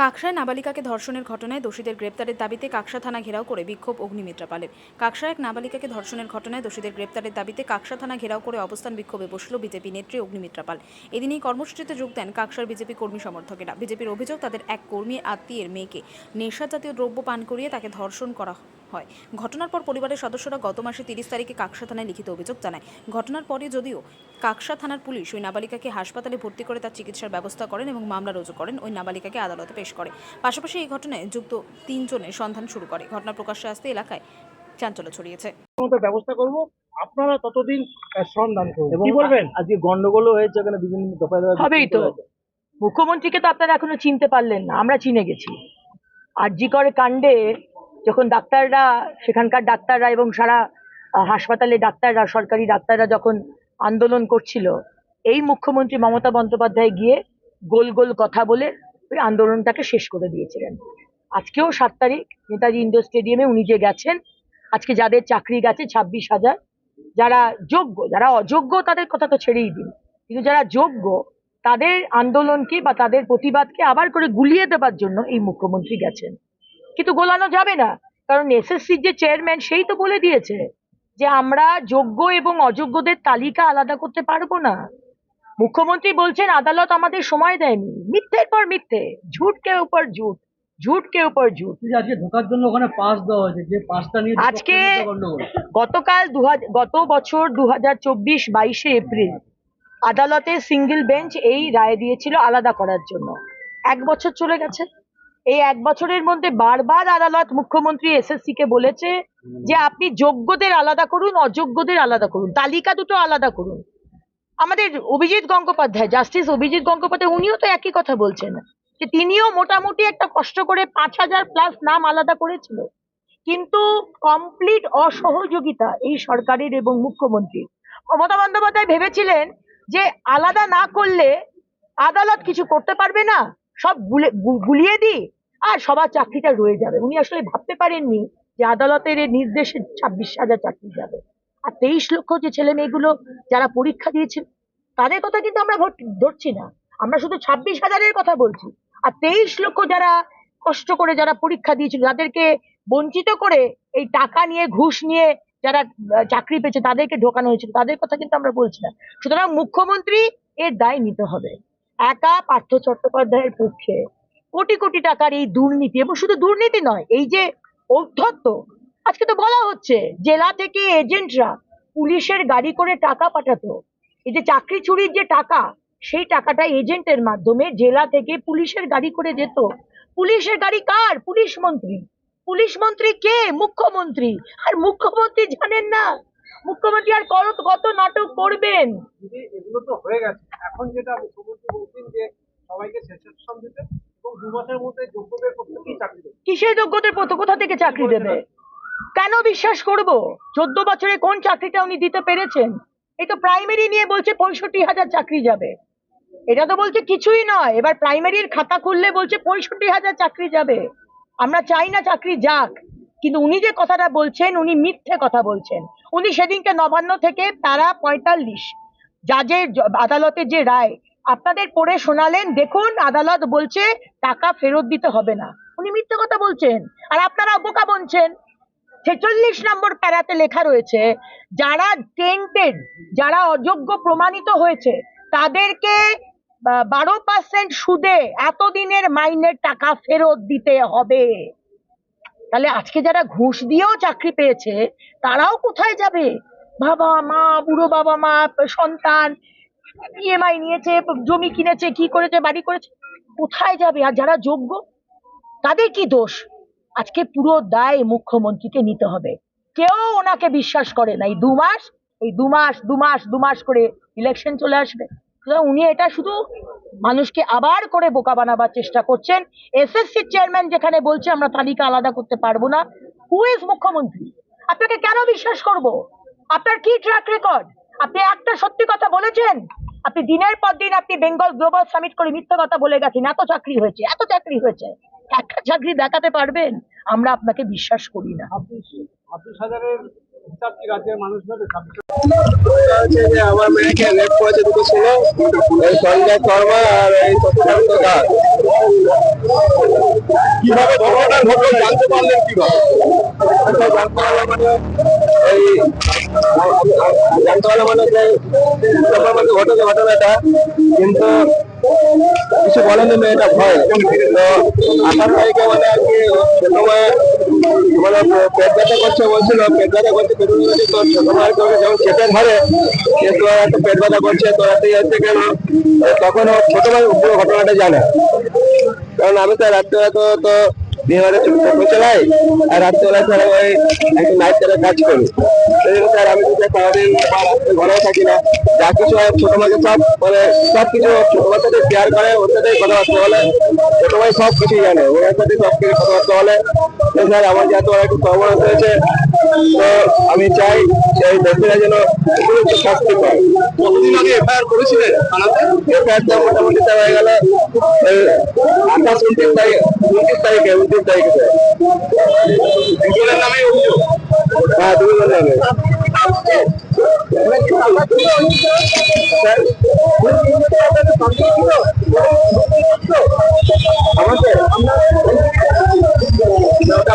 কাকসায় নাবালিকাকে ধর্ষণের ঘটনায় দোষীদের গ্রেপ্তারের দাবিতে কাকসা থানা ঘেরাও করে বিক্ষোভ অগ্নিমিত্রা পালের। কাকসায় এক নাবালিকাকে ধর্ষণের ঘটনায় দোষীদের গ্রেপ্তারের দাবিতে কাকসা থানা ঘেরাও করে অবস্থান বিক্ষোভে বসল বিজেপি নেত্রী অগ্নিমিত্রা পাল। এদিন এই কর্মসূচিতে যোগ দেন কাকসার বিজেপি কর্মী সমর্থকেরা। বিজেপির অভিযোগ, তাদের এক কর্মী আত্মীয়ের মেয়েকে নেশা জাতীয় দ্রব্য পান করিয়ে তাকে ধর্ষণ করা হয়। ঘটনার পর পরিবারের সদস্যরা গত মাসে তিরিশ তারিখে কাকসা থানায় লিখিত অভিযোগ জানায়। ঘটনার পরে যদিও কাকসা থানার পুলিশ ওই নাবালিকাকে হাসপাতালে ভর্তি করে তার চিকিৎসার ব্যবস্থা করেন এবং মামলা রুজু করেন। ওই নাবালিকাকে আদালতে পেশ করে। পাশাপাশি এই ঘটনায় যুক্ত তিনজনের সন্ধান শুরু করে। ঘটনা প্রকাশ্যে আসতে এলাকায় চাঞ্চল্য ছড়িয়েছে। ব্যবস্থা করব। আপনারা ততদিন সন্ধান করুন। কি বলবেন? আজকে গন্ডগোলও হয়েছে ওখানে বিভিন্ন দফায় হবেই তো। মুখ্যমন্ত্রীকে তো আপনারা এখনও চিনতে পারলেন না আমরা চিনে গেছি। আর জি করে কাণ্ডে যখন ডাক্তাররা সেখানকার ডাক্তাররা এবং সারা হাসপাতালে ডাক্তাররা সরকারি ডাক্তাররা যখন আন্দোলন করছিল। এই মুখ্যমন্ত্রী মমতা বন্দ্যোপাধ্যায় গিয়ে গোল গোল কথা বলে ওই আন্দোলনটাকে শেষ করে দিয়েছিলেন। আজকেও সাত তারিখ, নেতাজি ইন্ডোর স্টেডিয়ামে উনি যে গেছেন, আজকে যাদের চাকরি গেছে ছাব্বিশ হাজার, যারা যোগ্য, যারা অযোগ্য তাদের কথা তো ছেড়েই দিন। কিন্তু যারা যোগ্য, তাদের আন্দোলনকে বা তাদের প্রতিবাদকে আবার করে গুলিয়ে দেবার জন্য এই মুখ্যমন্ত্রী গেছেন। কিন্তু গোলানো যাবে না, কারণ এসএসসির যে চেয়ারম্যান, সেই তো বলে দিয়েছে। যে আমরা যোগ্য এবং অযোগ্যদের তালিকা আলাদা করতে পারব না। মুখ্যমন্ত্রী বলছেন আদালত আমাদের সময় দেয়নি। মিথ্যের পর মিথ্যে ঝুটকে উপর ঝুট ঝুটকে উপর ঝুট। আজকে ঢোকার জন্য ওখানে পাস দেওয়া হয়েছে যে পাসটা নিয়ে আজকে গতকাল দু গত বছর দু হাজার চব্বিশ বাইশে এপ্রিল আদালতে সিঙ্গেল বেঞ্চ এই রায় দিয়েছিল আলাদা করার জন্য। এক বছর চলে গেছে। এই এক বছরের মধ্যে বারবার আদালত মুখ্যমন্ত্রী এসএসসি কে বলেছে যে আপনি যোগ্যদের আলাদা করুন অযোগ্যদের আলাদা করুন। তালিকা দুটো আলাদা করুন। আমাদের অভিজিৎ গঙ্গোপাধ্যায় জাস্টিস অভিজিৎ গঙ্গোপাধ্যায় উনিও তো একই কথা বলছেন যে তিনিও মোটামুটি একটা কষ্ট করে পাঁচ হাজার প্লাস নাম আলাদা করেছিল। কিন্তু কমপ্লিট অসহযোগিতা এই সরকারের এবং মুখ্যমন্ত্রী মমতা বন্দ্যোপাধ্যায় ভেবেছিলেন যে আলাদা না করলে আদালত কিছু করতে পারবে না। সব গুলিয়ে দিই, আর সবার চাকরিটা রয়ে যাবে। উনি আসলে ভাবতে পারেননি যে আদালতের নির্দেশে ছাব্বিশ হাজার চাকরি যাবে। আর তেইশ লক্ষ যে ছেলে মেয়েগুলো যারা পরীক্ষা দিয়েছিল, তাদের কথা কিন্তু আমরা ধরছি না। আমরা শুধু ছাব্বিশ হাজারের কথা বলছি। আর তেইশ লক্ষ যারা কষ্ট করে যারা পরীক্ষা দিয়েছিল যাদেরকে বঞ্চিত করে এই টাকা নিয়ে, ঘুষ নিয়ে যারা চাকরি পেয়েছে, তাদেরকে ঢোকানো হয়েছিল, তাদের কথা কিন্তু আমরা বলছি না। সুতরাং মুখ্যমন্ত্রী এর দায় নিতে হবে। একা পার্থ চট্টোপাধ্যায়ের পক্ষে কোটি কোটি টাকার এই দুর্নীতি, এবং শুধু দুর্নীতি নয়, এই যে ঔদ্ধত্য, আজকে তো বলা হচ্ছে জেলা থেকে এজেন্টরা পুলিশের গাড়ি করে টাকা পাঠাতো। এই যে চাকরি চুরির যে টাকা, সেই টাকাটা এজেন্টের মাধ্যমে জেলা থেকে পুলিশের গাড়ি করে যেত। পুলিশের গাড়ি কার? পুলিশ মন্ত্রী। পুলিশ মন্ত্রী কে? মুখ্যমন্ত্রী। আর মুখ্যমন্ত্রী জানেন না। মুখ্যমন্ত্রী আর কত কত নাটক করবেন? এগুলো তো হয়ে গেছে। এখন যেটা মুখ্যমন্ত্রী বলছেন যে সবাইকে সেশন দিতে এবং দু মাসের মধ্যে যোগ্যদের প্রত্যেকেই চাকরি দেবে? কিসের যোগ্যদের কোথা থেকে চাকরি দেবে? কেন বিশ্বাস করব? চোদ্দ বছরে কোন চাকরিটা উনি দিতে পেরেছেন? এই তো প্রাইমারি নিয়ে বলছে পঁয়ষট্টি হাজার চাকরি যাবে। এটা তো বলছে কিছুই নয়। এবার প্রাইমারির খাতা খুললে বলছে পঁয়ষট্টি হাজার চাকরি যাবে। আমরা চাই না চাকরি যাক। কিন্তু উনি যে কথাটা বলছেন, উনি মিথ্যে কথা বলছেন। উনি সেদিনকে নবান্ন থেকে তারা পঁয়তাল্লিশ, জাজের আদালতের যে রায়, আপনাদের পড়ে শোনালেন, দেখুন আদালত বলছে টাকা ফেরত দিতে হবে না। উনি মিথ্যে কথা বলছেন। আর আপনারা বোকা বলছেন, ছেচল্লিশ নম্বর প্যারাতে লেখা রয়েছে, যারা টেন্টেড যারা অযোগ্য প্রমাণিত হয়েছে, তাদেরকে বারো পার্সেন্ট সুদে এতদিনের মাইনের টাকা ফেরত দিতে হবে। তাহলে আজকে যারা ঘুষ দিয়েও চাকরি পেয়েছে, তারাও কোথায় যাবে? বাবা, মা, বুড়ো বাবা মা, সন্তান ইএমআই নিয়েছে, জমি কিনেছে, কি করেছে, বাড়ি করেছে, কোথায় যাবে? আর যারা যোগ্য, তাদের কি দোষ? আজকে পুরো দায় মুখ্যমন্ত্রীকে নিতে হবে। কেউ ওনাকে বিশ্বাস করে না। এই দু মাস, এই দু মাস দু মাস দু মাস করে ইলেকশন চলে আসবে। সুতরাং উনি এটা শুধু মানুষকে আবার করে বোকা বানাবার চেষ্টা করছেন। এসএসসি চেয়ারম্যান যেখানে বলছে, আমরা তালিকা আলাদা করতে পারব না। হু ইজ মুখ্যমন্ত্রী? আপনাকে কেন বিশ্বাস করব? আপনার কি ট্র্যাক রেকর্ড আপনি একটা সত্যি কথা বলেছেন? আপনি দিনের পর দিন আপনি বেঙ্গল গ্লোবাল সামিট করে মিথ্যা কথা বলে গেছেন। এত চাকরি হয়েছে, এত চাকরি হয়েছে। একটা চাকরি দেখাতে পারবেন? আমরা আপনাকে বিশ্বাস করি না। যে আমার মেয়েকে রেপ করেছে দুটো ছেলে, এই সঞ্জয় আর এই সত্যকান্ত পারলাম মানে এই, জানতে মানে যে ঘটেছে ঘটনাটা, কিন্তু কিছু বলেনি মেয়েটা, ভয়। তো আসার তারিখে মানে আর কি সে মানে পেট ব্যথা করছে বলছিল। পেট ব্যথা করছে পেট ব্যথা তো সে সময় তো যখন চেপে ধরে যে তোর এত পেট ব্যথা করছে তোর একটা হচ্ছে কেন? তখন ও ছোট ভাই পুরো ঘটনাটা জানে। কারণ আমি তো রাত্রে তো তো বিহারে টোটো চালাই আর রাত্রেবেলা স্যার ওই একটু নাইট করে কাজ করি। স্যার আমি তো সারাদিন ঘরেও থাকি না। যা কিছু হয় ছোট মাকে সব মানে সব কিছু ছোট মার সাথে শেয়ার করে, ওর সাথে কথাবার্তা বলে। ছোট ভাই সব কিছুই জানে, ওর সাথে সব কিছু কথাবার্তা বলে। স্যার আমার যেহেতু অনেক একটু প্রবলেম হয়েছে তো আমি চাই সেই দোষীরা যেন উপযুক্ত শাস্তি পায়। কতদিন আগে এফআইআর করেছিলেন এফআইআর তো মোটামুটি স্যার হয়ে গেল আঠাশ উনত্রিশ তারিখ উনত্রিশ তারিখে উনত্রিশ তারিখে। স্যার দুজনের নামে অভিযোগ। হ্যাঁ দুজনের নামে। আমাদের ওটা